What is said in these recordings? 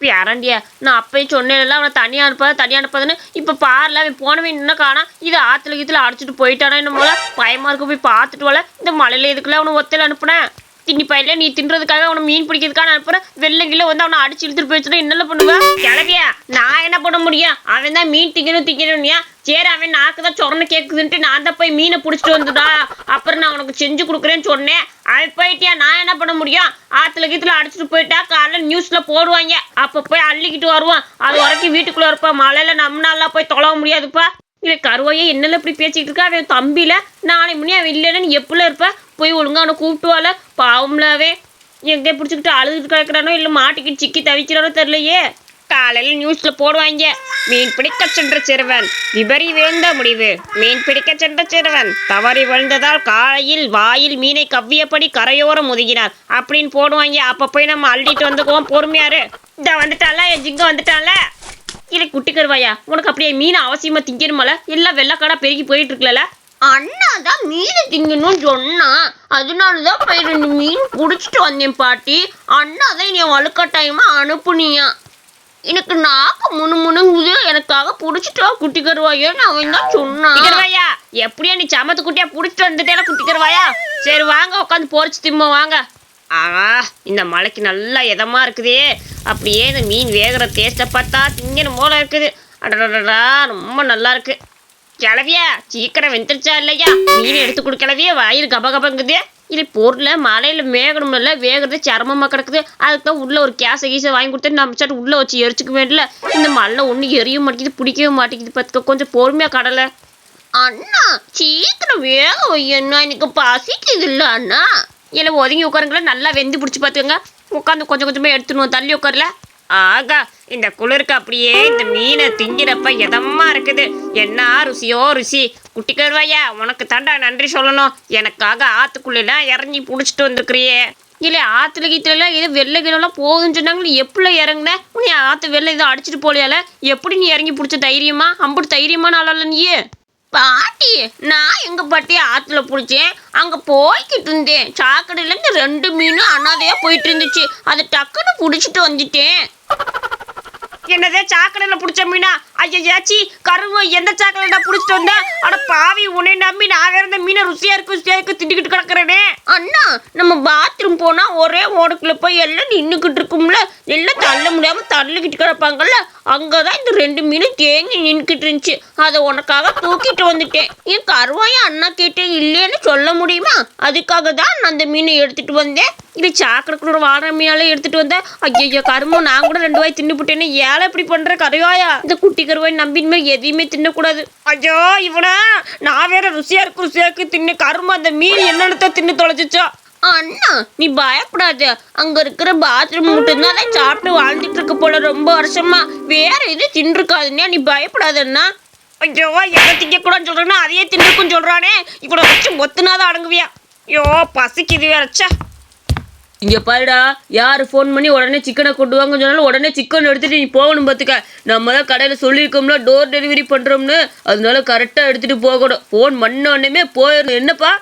பேரண்டியா? நான் அப்பயே சொன்னேன்ல அவனை தனியாக அனுப்பாத தனியாக அனுப்பாதுன்னு. இப்போ பாரில் அவன் போனவன் இன்னும் காணா இது ஆற்றுல கீத்துல அடிச்சுட்டு போயிட்டானா என்ன போல பயமாக இருக்க போய் பார்த்துட்டு வரல இந்த மலையில் எதுக்குள்ள அவனை ஒத்தையில் அனுப்புனேன் தின்னி பையில நீ தின்றதுக்காக அவனை மீன் பிடிக்கிறதுக்காக அனுப்புறேன் வெள்ளங்கில வந்து அவனை அடிச்சு இழுத்துட்டு போயிடுச்சுன்னா என்னல பண்ணுவேன் கிளவியா நான் என்ன பண்ண முடியும்? அவன் தான் மீன் திங்கணும் திங்கணும்னியா? சரி அவன் நாக்கு தான் சொரண கேக்குதுன்ட்டு நான் தான் போய் மீனை பிடிச்சிட்டு வந்துடா அப்புறம் நான் உனக்கு செஞ்சு கொடுக்குறேன்னு சொன்னேன். அவன் போயிட்டியா? நான் என்ன பண்ண முடியும்? ஆத்துல கீத்துல அடிச்சிட்டு போயிட்டா காலைல நியூஸ்ல போடுவாங்க. அப்ப போய் அள்ளிக்கிட்டு வருவான். அது வரைக்கும் வீட்டுக்குள்ள இருப்பா. மழையில நம்மளால போய் தொலைவ முடியாதுப்பா. இவன் கருவாயே என்னல இப்படி பேசிக்கிட்டு இருக்கா? அவன் தம்பில நாளை முன்னே அவன் இல்லைன்னா நீ எப்படில இருப்ப? போய் ஒழுங்கா அவனை கூப்பிட்டுவால பாவம்லாவே எங்கே பிடிச்சிக்கிட்டு அழுதுட்டு கிடக்குறானோ இல்லை மாட்டிக்கிட்டு சிக்கி தவிக்கிறானோ தெரியலையே. காலையில் நியூஸ்ல போடுவாங்க. மீன் பிடிக்க சென்ற சிறுவன். விபரி விழுந்த முடிவு. மீன் பிடிக்க சென்ற சிறுவன். தவறி விழுந்ததால் காலையில் வாயில் மீனை கவ்வியபடி கரையோரம் ஒதுங்கினார் அப்படின்னு போடுவாங்க. அப்ப போய் நம்ம அள்ளிட்டு வந்துக்குவோம். பொறுமையாரு. இந்த வந்துட்டால என் ஜிங்க வந்துட்டால இல்லை குட்டி கருவாயா உனக்கு அப்படியே மீன் அவசியமா திங்கணுமால எல்லாம் வெள்ளக்காடா பெருகி போயிட்டு இருக்கல அண்ணா தான் மீன் திங்கணும்னு சொன்னா. அதனால தான் போய் ரெண்டு மீன் பிடிச்சிட்டு வந்தேன் பாட்டி. அண்ணா தான் என்னை வலுக்கட்டாயமா அனுப்புனியா. எனக்கு நாக்கு முணு முணுங்குது எனக்காக புடிச்சிட்டு குட்டி கருவாயோன்னு அவன் தான் சொன்னான். கருவாயா? எப்படியா நீ சமத்து குட்டியா புடிச்சிட்டு வந்துட்டேல குட்டி கருவாயா? சரி வாங்க உட்காந்து பொறிச்சு திம்ம வாங்க. ஆஹா இந்த மலைக்கு நல்லா இதமா இருக்குதே. அப்படியே இந்த மீன் வேகிற டேஸ்ட்டை பார்த்தா திங்கணும் போல இருக்குது. அடடடா ரொம்ப நல்லா இருக்கு. கிளவியா சீக்கிரம் வெந்துருச்சா இல்லையா? மீன் எடுத்து கொடுக்கலவியே வாயில் கப கபங்குது இல்லை பொருளை மலையில் வேகணும்ல வேகிறது சிரமமாக கிடக்குது. அதுக்கு தான் உள்ளே ஒரு கேஸை கீசை வாங்கி கொடுத்து நம்ம சாட்டு உள்ளே வச்சு எரிச்சுக்க வேண்டியல இந்த மலை ஒன்றும் எரிய மாட்டேங்குது பிடிக்கவே மாட்டேங்குது. பார்த்துக்க கொஞ்சம் பொறுமையாக கடலை. அண்ணா சீக்கிரம் வேக வையண்ணா எனக்கு பசிக்குது இல்லை அண்ணா. இல்லை ஒதுங்கி உட்காருங்களா நல்லா வெந்து பிடிச்சி பார்த்துக்கோங்க. உட்காந்து கொஞ்சம் கொஞ்சமாக எடுத்துணும் தள்ளி உட்காரல. ஆகா இந்த குளிருக்கு அப்படியே இந்த மீனை திங்கிறப்ப எதமா இருக்குது. என்ன ருசியோ ருசி. குட்டி கருவாயா உனக்கு தாண்டா நன்றி சொல்லணும். எனக்காக ஆத்துக்குள்ளெல்லாம் இறங்கி பிடிச்சிட்டு வந்திருக்கிறியே. இல்லை ஆற்றுல கீத்துலலாம் இது வெள்ளை கீழெல்லாம் போகுதுன்னு சொன்னாங்களே எப்படி இறங்குன? உன்னை ஆற்று வெள்ளை இதை அடிச்சிட்டு போலியால? எப்படி நீ இறங்கி பிடிச்ச தைரியமா? அம்புட்டு தைரியமான ஆளால நீயே? பாட்டி நான் எங்க பாட்டி ஆத்துல பிடிச்சேன். அங்க போய்கிட்டு இருந்தேன். சாக்கடையில இருந்து ரெண்டு மீனும் அனாதையா போயிட்டு இருந்துச்சு. அதை டக்குன்னு பிடிச்சிட்டு வந்துட்டேன். என்னதே சாக்கடையில பிடிச்ச மீனா? ஐயாச்சி கருவ எந்த சாக்கடையில பிடிச்சிட்டு வந்த அட பாவி உன்னை நம்பி நான் வேற இந்த மீனை ருசியா இருக்கு ருசியா இருக்கு திண்டுக்கிட்டு கிடக்குறேனே. அண்ணா நம்ம பாத்ரூம் போனால் ஒரே ஓடுக்குள்ள போய் எல்லாம் நின்றுக்கிட்டு இருக்கும்ல. எல்லாம் தள்ள முடியாமல் தள்ளிக்கிட்டு கிடப்பாங்கல்ல. அங்கே தான் இந்த ரெண்டு மீனும் தேங்கி நின்றுக்கிட்டு இருந்துச்சு. அதை உனக்காக தூக்கிட்டு வந்துட்டேன். என் கருவாயும் அண்ணா கேட்டேன் இல்லைன்னு சொல்ல முடியுமா? அதுக்காக தான் நான் அந்த மீனை எடுத்துட்டு வந்தேன். இது சாக்கடைக்குள்ள வாழ மீனாலே எடுத்துட்டு வந்தேன். ஐயோ கரும்பு நான் கூட ரெண்டு வாய் தின்னு ஏழை இப்படி பண்ணுற கருவாயா? இந்த குட்டி கருவாய் நம்பின் இனிமேல் எதையுமே தின்னக்கூடாது. ஐயோ இவனா நான் வேற ருசியா இருக்கு ருசியா இருக்கு. தின்னு கரும்பு அந்த மீன் என்னென்னத்தை தின்னு தொலைச்சிச்சோ அண்ணா நீ பயப்படாத. அங்க இருக்கிற பாத்ரூம் மட்டும்தான் தான் சாப்பிட்டு வாழ்ந்துட்டு இருக்க போல ரொம்ப வருஷமா. வேற எதுவும் தின்றுக்காதுன்னா நீ பயப்படாதண்ணா ஐயோ எதை திங்க கூட சொல்றேன்னா அதையே தின்றுக்கும் சொல்றானே. இவனை வச்சு மொத்தனாதான் அடங்குவியா? ஐயோ பசிக்குது வேறச்சா இங்க பாருடா யார் ஃபோன் பண்ணி உடனே சிக்கனை கொண்டு வாங்க சொன்னாலும் உடனே சிக்கன் எடுத்துட்டு நீ போகணும் பார்த்துக்க நம்ம தான் கடையில் சொல்லியிருக்கோம்ல டோர் டெலிவரி பண்ணுறோம்னு அதனால கரெக்டாக எடுத்துட்டு போகணும். ஃபோன் பண்ண உடனே போயிடணும். என்னப்பா?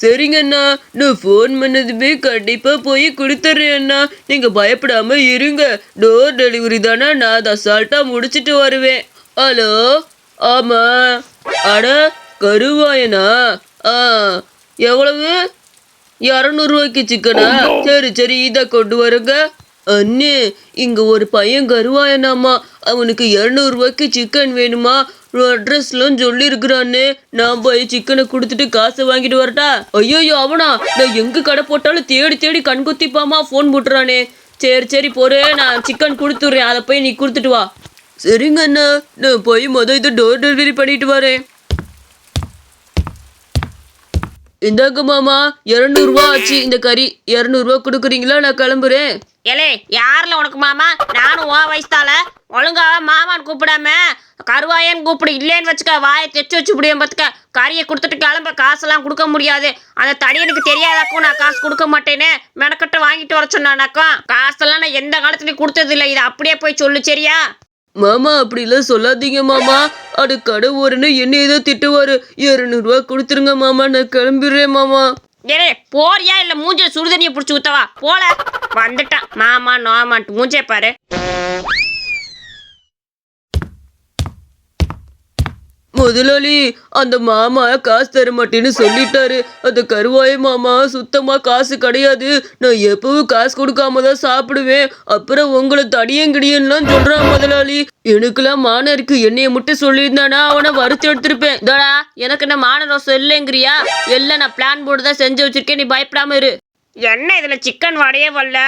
சரிங்க அண்ணா. நான் ஃபோன் பண்ணதுமே கண்டிப்பாக போய் கொடுத்துட்றேன் அண்ணா. நீங்கள் பயப்படாம இருங்க. டோர் டெலிவரி தானே? நான் அதை அசால்ட்டாக முடிச்சிட்டு வருவேன். ஹலோ ஆமாம் அட கருவாயனா? ஆ எவ்வளவு? இரநூறுவாய்க்கு சிக்கனா சரி சரி இதை கொண்டு வருங்க. அண்ணே இங்க ஒரு பையன் கருவாயனாமா. அவனுக்கு இரநூறுவாய்க்கு சிக்கன் வேணுமா? அட்ரஸ்லாம் சொல்லியிருக்கிறான்னு நான் போய் சிக்கனை கொடுத்துட்டு காசை வாங்கிட்டு வரட்டா? ஐயோ அவனா? நான் எங்கே கடை போட்டாலும் தேடி தேடி கண் குத்திப்பாமா ஃபோன் போட்டுறானே. சரி சரி போறே நான் சிக்கன் கொடுத்துட்றேன். அதை போய் நீ கொடுத்துட்டு வா. சரிங்க அண்ணா. நான் போய் மொதல் இது டோர் டெலிவரி பண்ணிட்டு வரேன். இந்தாங்க மாமா இரநூறுவா ஆச்சு. இந்த கறி இரநூறுவா கொடுக்குறீங்களா? நான் கிளம்புறேன். ஏலே யாரில் உனக்கு மாமா? நானும் ஓ வயசுதால. ஒழுங்கா மாமான்னு கூப்பிடாம கருவாயன்னு கூப்பிடு இல்லைன்னு வச்சுக்க வாயை தைச்சு வச்சு முடியும் பார்த்துக்க கறியை கொடுத்துட்டு கிளம்ப காசெல்லாம் கொடுக்க முடியாது. அந்த தடியனுக்கு தெரியாதாக்கும் நான் காசு கொடுக்க மாட்டேன்னு மெனக்கட்டு வாங்கிட்டு வர சொன்னானாக்கும் காசெல்லாம் நான் எந்த காலத்துலையும் கொடுத்ததில்லை. இதை அப்படியே போய் சொல்லு சரியா? மாமா அப்படிலாம் சொல்லாதீங்க மாமா. அது கடை என்ன ஏதோ திட்டுவாரு. இரநூறுவா கொடுத்துருங்க மாமா நான் கிளம்பிடுறேன் மாமா. ஏலே போறியா இல்ல மூஞ்சில சுடுதண்ணியை புடிச்சு ஊத்தவா? போல. வந்துட்டான். மாமா நோமான்ட்டு மூஞ்சே பாரு. முதலாளி அந்த மாமா காசு தர மாட்டேன்னு சொல்லிட்டாரு. அந்த கருவாய மாமா சுத்தமாக காசு கிடையாது. நான் எப்பவும் காசு கொடுக்காம தான் சாப்பிடுவேன். அப்புறம் உங்களை தடியங்கிடியன்லாம் சொல்கிறான் முதலாளி. எனக்குலாம் மானம் இருக்கு. என்னைய மட்டும் சொல்லியிருந்தானா அவனை வறுத்து எடுத்திருப்பேன். தோடா எனக்கு என்ன மான ரோசம் இல்லைங்கிறியா? எல்லாம் நான் பிளான் போட்டு தான் செஞ்சு வச்சிருக்கேன். நீ பயப்படாம இரு. என்ன இதில் சிக்கன் வடையே வரல?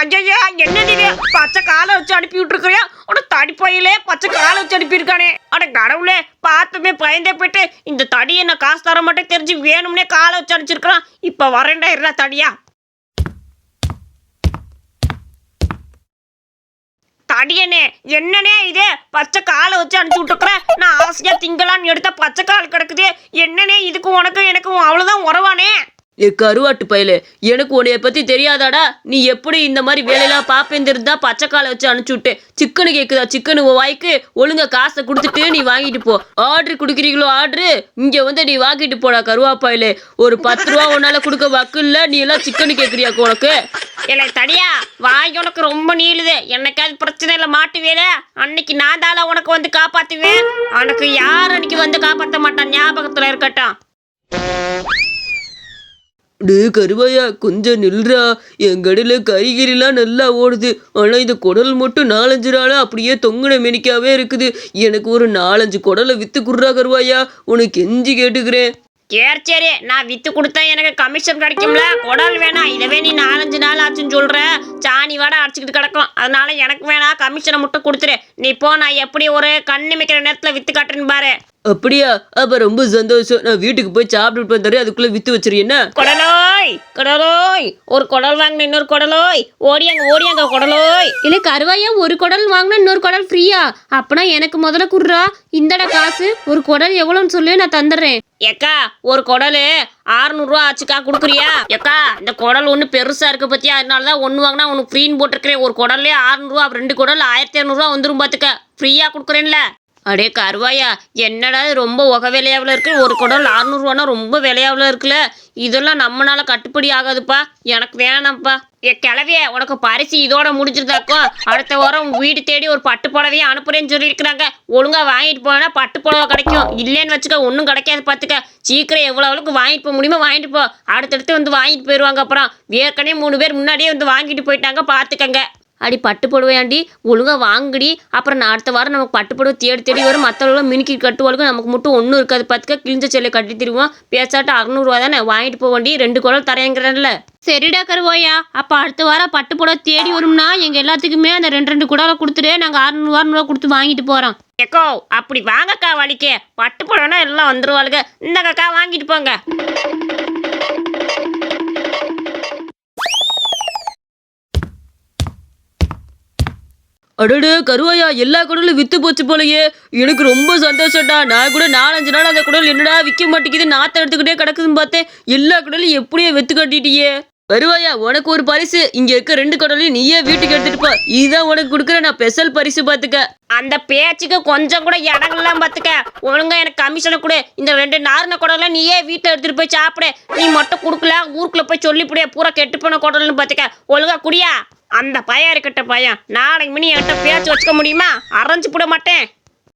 ஐயா என்ன நீ பச்சை காலை வச்சு அனுப்பி விட்டுருக்குறியா? உன தடி பையிலே பச்சை காலை வச்சு அனுப்பியிருக்கானே. அட கடவுளே பார்த்துமே பயந்தே போயிட்டு இந்த தடியை நான் காசு தர மாட்டேன் தெரிஞ்சு வேணும்னே காலை வச்சு அனுப்பிச்சிருக்கிறான். இப்போ வரேன்டா இருடா தடியா. தடியனே என்னனே இது? பச்சை காலை வச்சு அனுப்பிச்சு விட்டுருக்குறேன் நான் ஆசையாக திங்கலான்னு எடுத்த பச்சை கால் கிடக்குது. என்னனே இதுக்கும் உனக்கும் எனக்கும் அவ்வளோதான் உறவானே? ஏ கருவாட்டு பயலு. எனக்கு உன்னைய பத்தி தெரியாதாடா. நீ எப்படி இந்த மாதிரி வேலையெல்லாம் பார்ப்பேந்திருந்தா பச்சைக்காலை வச்சு அனுப்பிச்சு விட்டு சிக்கனு கேக்குதா? சிக்கனு உன் வாய்க்கு ஒழுங்கா காசை கொடுத்துட்டு நீ வாங்கிட்டு போ. ஆர்டர் கொடுக்குறீங்களோ ஆர்டரு? இங்க வந்து நீ வாங்கிட்டு போடா கருவாப்பாயிலே ஒரு பத்து ரூபா உன்னால கொடுக்க வக்கு இல்லை. நீ எல்லாம் சிக்கனு கேட்குறியா உனக்கு? இல்லை தனியா. வாய் உனக்கு ரொம்ப நீளுது. என்னைக்காவது பிரச்சனை இல்லை மாட்டுவேல அன்னைக்கு நான் தாளா உனக்கு வந்து காப்பாத்துவேன். உனக்கு யார் அன்னைக்கு வந்து காப்பாற்ற மாட்டான் ஞாபகத்துல இருக்கட்டும். டே கருவாயா கொஞ்சம் நில்றா. என் கடையில் கறிகிரிலாம் நல்லா ஓடுது. ஆனால் இந்த குடல் மட்டும் நாலஞ்சு நாளாக அப்படியே தொங்குன மெனிக்காவே இருக்குது. எனக்கு ஒரு நாலஞ்சு குடலை விற்று குடுறா கருவாயா. உனக்கு கெஞ்சி கேட்டுக்கிறேன். சரி சரி நான் வித்து கொடுத்தா எனக்கு கமிஷன் கிடைக்கும்ல? குடல் வேணாம் இதவே நீ நாலஞ்சு நாள் ஆச்சுன்னு சொல்கிற சாணி வாட அடிச்சுக்கிட்டு கிடக்கும். அதனால எனக்கு வேணாம் கமிஷனை மட்டும் கொடுத்துரு. நீ போ நான் எப்படி ஒரு கண்ணு மிக்கிற நேரத்தில் வித்து காட்டுறேன்னு பாரு. அப்படியா? அப்போ ரொம்ப சந்தோஷம். நான் வீட்டுக்கு போய் சாப்பிட்டுட்டு வந்துடுறேன் அதுக்குள்ளே வித்து வச்சிரு என்ன? குடலோய்! குடலோய்! ஒரு குடல் வாங்கின இன்னொரு குடலோய்! ஓடியாங்க ஓடியாங்க குடலோய்! இல்லை கருவாயா ஒரு குடல் வாங்கினா இன்னொரு குடல் ஃப்ரீயா? அப்பனா எனக்கு முதல்ல குடுறா. இந்தடா காசு ஒரு குடல் எவ்வளோன்னு சொல்லி நான் தந்துடுறேன். ஏக்கா ஒரு குடல் ஆறுநூறுவா ஆச்சுக்கா கொடுக்குறியா? ஏக்கா இந்த குடல் ஒன்று பெருசாக இருக்கு பத்தியா? அதனால தான் ஒன்று வாங்கினா ஒன்று ஃப்ரீன்னு போட்டிருக்கிறேன். ஒரு குடல்லே ஆறுநூறுவா ரெண்டு குடல் ஆயிரத்தி இரநூறுவா வந்துடும் பார்த்துக்க ஃப்ரீயாக கொடுக்குறேன்ல. அடே கருவாயா என்னடா ரொம்ப உக விலையாவில் இருக்கு? ஒரு குடம் அறுநூறுவானா ரொம்ப விலையாவில் இருக்குல்ல? இதெல்லாம் நம்மளால கட்டுப்படி ஆகாதுப்பா. எனக்கு வேணாம்ப்பா. ஏ கிளவிய உனக்கு பரிசு இதோட முடிஞ்சிருந்தாக்கோ அடுத்த வாரம் வீடு தேடி ஒரு பட்டு புடவையை அனுப்புறேன்னு சொல்லியிருக்கிறாங்க. ஒழுங்கா வாங்கிட்டு போனால் பட்டு புடவை கிடைக்கும். இல்லைன்னு வச்சுக்க ஒன்றும் கிடைக்காது பார்த்துக்க சீக்கிரம் எவ்வளோ அளவுக்கு வாங்கிட்டு போக முடியுமோ வாங்கிட்டு போ. அடுத்தடுத்து வந்து வாங்கிட்டு போயிடுவாங்க அப்புறம். ஏற்கனவே மூணு பேர் முன்னாடியே வந்து வாங்கிட்டு போயிட்டாங்க பார்த்துக்கங்க அடி பட்டு புடவையாண்டி ஒழுங்கா வாங்கடி. அப்புறம் நான் அடுத்த வாரம் நமக்கு பட்டு புடவை தேடி தேடி வரும். மற்றவங்களும் மினுக்கி கட்டுவாளுக்கும் நமக்கு மட்டும் ஒன்றும் இருக்காது. பார்த்துக்க கிழிஞ்ச செல்லை கட்டி திருவோம். பேசாட்டு அறநூறுவா தானே? வாங்கிட்டு போவேண்டி. ரெண்டு குடல் தரேங்கிறேன்ல. சரிடா கருவாயா. அப்போ அடுத்த வாரம் பட்டு புடவை தேடி வரும்னா எங்கள் எல்லாத்துக்குமே அந்த ரெண்டு ரெண்டு குடலை கொடுத்துட்டு நாங்கள் அறுநூறு அறுநூறுவா கொடுத்து வாங்கிட்டு போகிறோம் எக்கோ அப்படி வாங்கக்கா வலிக்கே. பட்டு புடவைனா எல்லாம் வந்துருவாளுங்க. இந்தக்கா வாங்கிட்டு போங்க. அடடு கருவாயா எல்லா குடலும் வித்து போச்சு போலயே. எனக்கு ரொம்ப சந்தோஷம்டா. நான் கூட நாலஞ்சு நாள் அந்த குடல் என்னடா விற்க மாட்டேங்குது நாத்த எடுத்துக்கிட்டே கிடக்குதுன்னு பார்த்தேன். எல்லா குடலும் எப்படியே வித்து கட்டிட்டியே. கருவாயா உனக்கு ஒரு பரிசு. இங்க இருக்க ரெண்டு குடலையும் நீயே வீட்டுக்கு எடுத்துட்டு போ. இதுதான் உனக்கு கொடுக்குற நான் ஸ்பெஷல் பரிசு பார்த்துக்க. அந்த பேச்சுக்கு கொஞ்சம் கூட இடங்கள்லாம் பார்த்துக்க. ஒழுங்கா எனக்கு கமிஷனை கொடு. இந்த ரெண்டு நார்ன குடலாம் நீயே வீட்டை எடுத்துட்டு போய் சாப்பிடு. நீ மட்டும் கொடுக்கல ஊருக்குள்ள போய் சொல்லிவிடிய பூரா கெட்டு போன குடல்னு பார்த்துக்க. ஒழுங்கா குடியா? அந்த பையன் இருக்கட்ட பையன் நாளைக்கு மணி என்கிட்ட பேச்சு வச்சுக்க முடியுமா? அரைஞ்சு போட மாட்டேன்.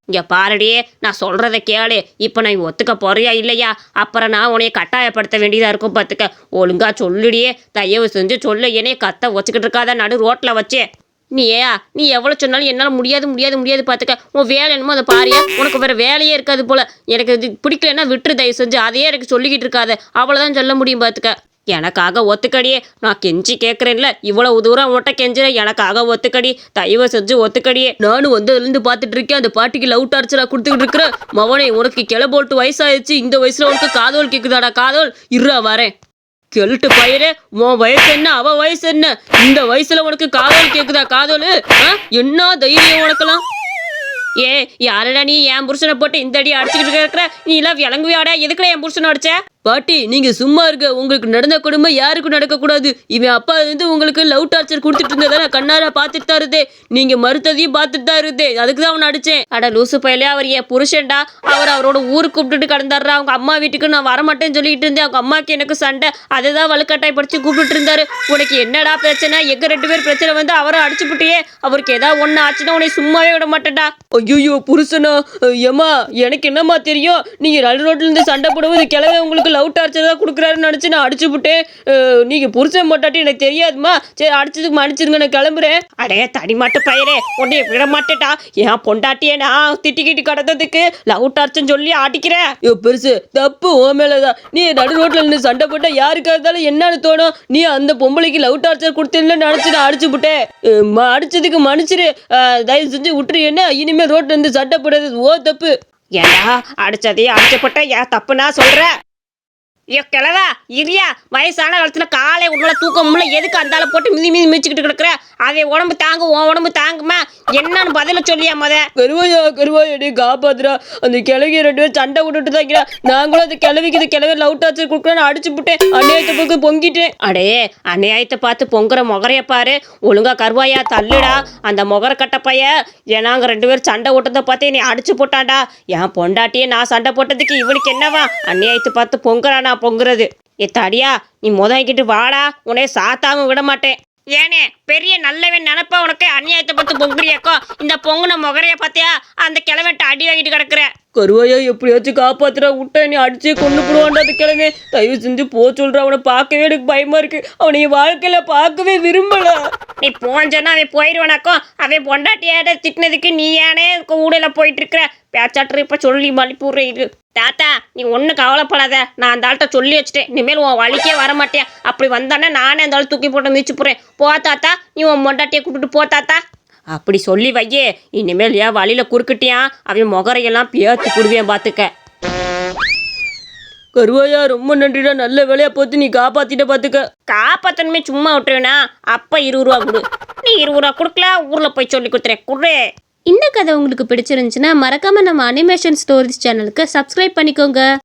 இங்கே பாருடியே நான் சொல்கிறத கேளு. இப்போ நான் ஒத்துக்க போறியா இல்லையா? அப்புறம் நான் உன்னைய கட்டாயப்படுத்த வேண்டியதாக இருக்கும் பார்த்துக்க ஒழுங்கா சொல்லுடியே தயவு செஞ்சு சொல்லு. என்னைய கத்த வச்சுக்கிட்டு இருக்காத நடு ரோட்டில் வச்சு. நீ ஏயா நீ எவ்வளோ சொன்னாலும் என்னால் முடியாது முடியாது முடியாது பார்த்துக்க உன் வேலை என்னமோ அதை பாரியா? உனக்கு வேறு வேலையே இருக்காது போல். எனக்கு இது பிடிக்கலன்னா விட்டுரு தயவு செஞ்சு. அதையே எனக்கு சொல்லிக்கிட்டு இருக்காது. அவ்வளோதான் சொல்ல முடியும் பார்த்துக்க எனக்காக ஒத்துக்கடியே நான் கெஞ்சி கேட்குறேன்ல இவ்வளவு தூரம் உன்கிட்ட கெஞ்சிற எனக்காக ஒத்துக்கடி. தயவு செஞ்சு ஒத்துக்கடியே நானும் வந்ததுலேருந்து பார்த்துட்டு இருக்கேன் அந்த பாட்டிக்கு லவ் டார்ச்சராக கொடுத்துக்கிட்டு இருக்கிறேன் மவனே உனக்கு கிளபோல்ட்டு வயசாயிடுச்சு இந்த வயசுல உனக்கு காதோல் கேட்குதாடா காதோல்? இருறா வரேன். கெல்ட்டு பயிரே உன் வயசு என்ன அவ வயசு என்ன? இந்த வயசுல உனக்கு காதோல் கேக்குதா காதோல்? ஆ? என்ன தைரியம் உனக்கெல்லாம்? ஏ யாரடா நீ என் புருஷனை போட்டு இந்த அடி அடிச்சுக்கிட்டு இருக்கிற? நீ எல்லாம் விளங்குவியாடா எதுக்குல என் புருஷனை அடிச்ச? பாட்டி நீங்க சும்மா இருக்க உங்களுக்கு நடந்த கொடுமை யாருக்கும் நடக்கக்கூடாது. இவன் அப்பா வந்து உங்களுக்கு லவ் டார்ச்சர் கொடுத்துட்டு இருந்ததான கண்ணார பார்த்துட்டு தான் இருந்தே நீங்க மறுத்ததையும் பார்த்துட்டு தான் இருதே அதுக்கு தான் அவனை அடிச்சேன். அட லூசு பயலே அவர் என் புருஷன்டா. அவர் அவரோட ஊருக்கு கூப்பிட்டுட்டு கிடந்தாருடா அவங்க அம்மா வீட்டுக்கு நான் வரமாட்டேன்னு சொல்லிட்டு இருந்தேன். அவங்க அம்மாக்கு எனக்கு சண்டை. அதுதான் வலுக்கட்டாய் படிச்சு கூப்பிட்டு இருந்தாரு. உனக்கு என்னடா பிரச்சனை? எங்க ரெண்டு பேர் பிரச்சனை வந்து அவரை அடிச்சு புட்டியே. அவருக்கு ஏதாவது ஒண்ணு ஆச்சுன்னா உன்னை சும்மாவே விட மாட்டேன்டா. ஐயோ புருஷனா. ஏமா எனக்கு என்னம்மா தெரியும்? நீங்க நடு ரோட்ல இருந்து சண்டை போடுவது கிழவே உங்களுக்கு லவ் டார்ச்சர் தான் கொடுக்குறாருன்னு நினச்சி நான் அடிச்சு விட்டேன். அஹ், நீங்க புருஷன் மாட்டாட்டி எனக்கு தெரியாதுமா சரி அடிச்சதுக்கு மன்னிச்சிருங்க நான் கிளம்புறேன். அடே தனிமாட்டு பயிரே பையனே உன்னை விட மாட்டேட்டா என் பொண்டாட்டியே நான் திட்டிக்கிட்டு கடந்ததுக்கு லவ் டார்ச்சர்னு சொல்லி அடிக்கிறேன் ஐயோ பெருசு தப்பு உன் மேலதான். நீ நடு ரோட்டில் நின்று சண்டை போட்டா யாருக்காக இருந்தாலும் என்னன்னு தோணும். நீ அந்த பொம்பளைக்கு லவ் டார்ச்சர் கொடுத்தேன்னு நினச்சி நான் அடிச்சு விட்டேன். ம- அடிச்சதுக்கு மன்னிச்சிரு. தயவு செஞ்சு விட்டுரு என்ன? இனிமேல் ரோட்ல இருந்து சண்டை போடுறது ஓ தப்பு. ஏடா அடிச்சதையே அடிச்சப்பட்ட ஏன் தப்புனா சொல்கிறேன் ஐயோ கிழவா இரியா வயசான காலத்துல காலை உள்ள தூக்கம் முடியல எதுக்கு அந்த ஆளை போட்டு மிதி மிதி மிதிச்சுக்கிட்டு கிடக்குற? அவன் உடம்பு தாங்கும் உன் உடம்பு தாங்குமா? என்னன்னு பதில சொல்லியா முத? கருவாயா கருவாயா நீ காப்பாத்துறா அந்த கிழவிய ரெண்டு பேரும் சண்டை விட்டுட்டு தான் இருக்கிறா. நாங்களும் அந்த கிழவிக்கு இந்த கிழவி லவ் டார்ச்சர் கொடுக்குறேன்னு அடிச்சு விட்டேன் அந்நியத்தை பக்கம் பொங்கிட்டேன். அடே அநியாயத்தை பார்த்து பொங்குற முகரைய பாரு. ஒழுங்கா கருவாயா தள்ளுடா. அந்த முகர கட்ட பைய ஏன்னாங்க ரெண்டு பேரும் சண்டை ஓட்டதை பார்த்து நீ அடிச்சு போட்டான்டா. என் பொண்டாட்டியே நான் சண்டை போட்டதுக்கு இவனுக்கு என்னவா? அநியாயத்தை பார்த்து பொங்குறானா பொங்குறது. ஏ தடியா நீ முதங்கிட்டு வாடா உன்னை சாத்தாம விட மாட்டேன். ஏனே பெரிய நல்லவன் நினப்பா உனக்கு அநியாயத்தை பார்த்து பொங்குறியாக்கோ? இந்த பொங்குன முகரைய பார்த்தியா அந்த கிழவன்ட்ட அடி வாங்கிட்டு கிடக்குற. கருவாயா எப்படியாச்சும் காப்பாத்துறா விட்டா நீ அடிச்சே கொண்டு போடுவான்டா அந்த கிழமை தயவு செஞ்சு போ சொல்ற அவனை பார்க்கவே எனக்கு பயமா இருக்கு. அவனை என் வாழ்க்கையில பார்க்கவே விரும்பல. நீ போஞ்சனா அவன் போயிடுவானாக்கோ அவன் பொண்டாட்டியாட திட்டினதுக்கு நீ ஏனே ஊடல போயிட்டு இருக்கிற பேச்சாட்டு இப்ப சொல்லி மலிப்பூர் இது. தாத்தா நீ ஒன்றும் கவலைப்படாத. நான் அந்த ஆள்கிட்ட சொல்லி வச்சுட்டேன். இனிமேல் உன் வழிக்கே வர மாட்டேன். அப்படி வந்தானே நானே அந்த ஆள் தூக்கி போட்டு மீச்சு போகிறேன் போ தாத்தா நீ உன் பொண்டாட்டியை கூப்பிட்டு போ தாத்தா. அப்படி சொல்லி வையே. இனிமேல் ஏன் வழியில் குறுக்கிட்டியா? அவன் முகரையெல்லாம் பேத்து குடுவேன் பார்த்துக்க கருவாயா ரொம்ப நன்றிடா. நல்ல வேலையா போத்து நீ காப்பாத்திட்ட பாத்துக்க. காப்பாத்தனுமே சும்மா விட்டுருவேனா? அப்ப இருபது ரூபா கொடு. நீ இருபது ரூபா கொடுக்கல ஊர்ல போய் சொல்லி கொடுத்துறேன். குடு. இந்த கதை உங்களுக்கு பிடிச்சிருந்துச்சுன்னா மறக்காம நம்ம அனிமேஷன் ஸ்டோரிஸ் சேனலுக்கு சப்ஸ்கிரைப் பண்ணிக்கோங்க.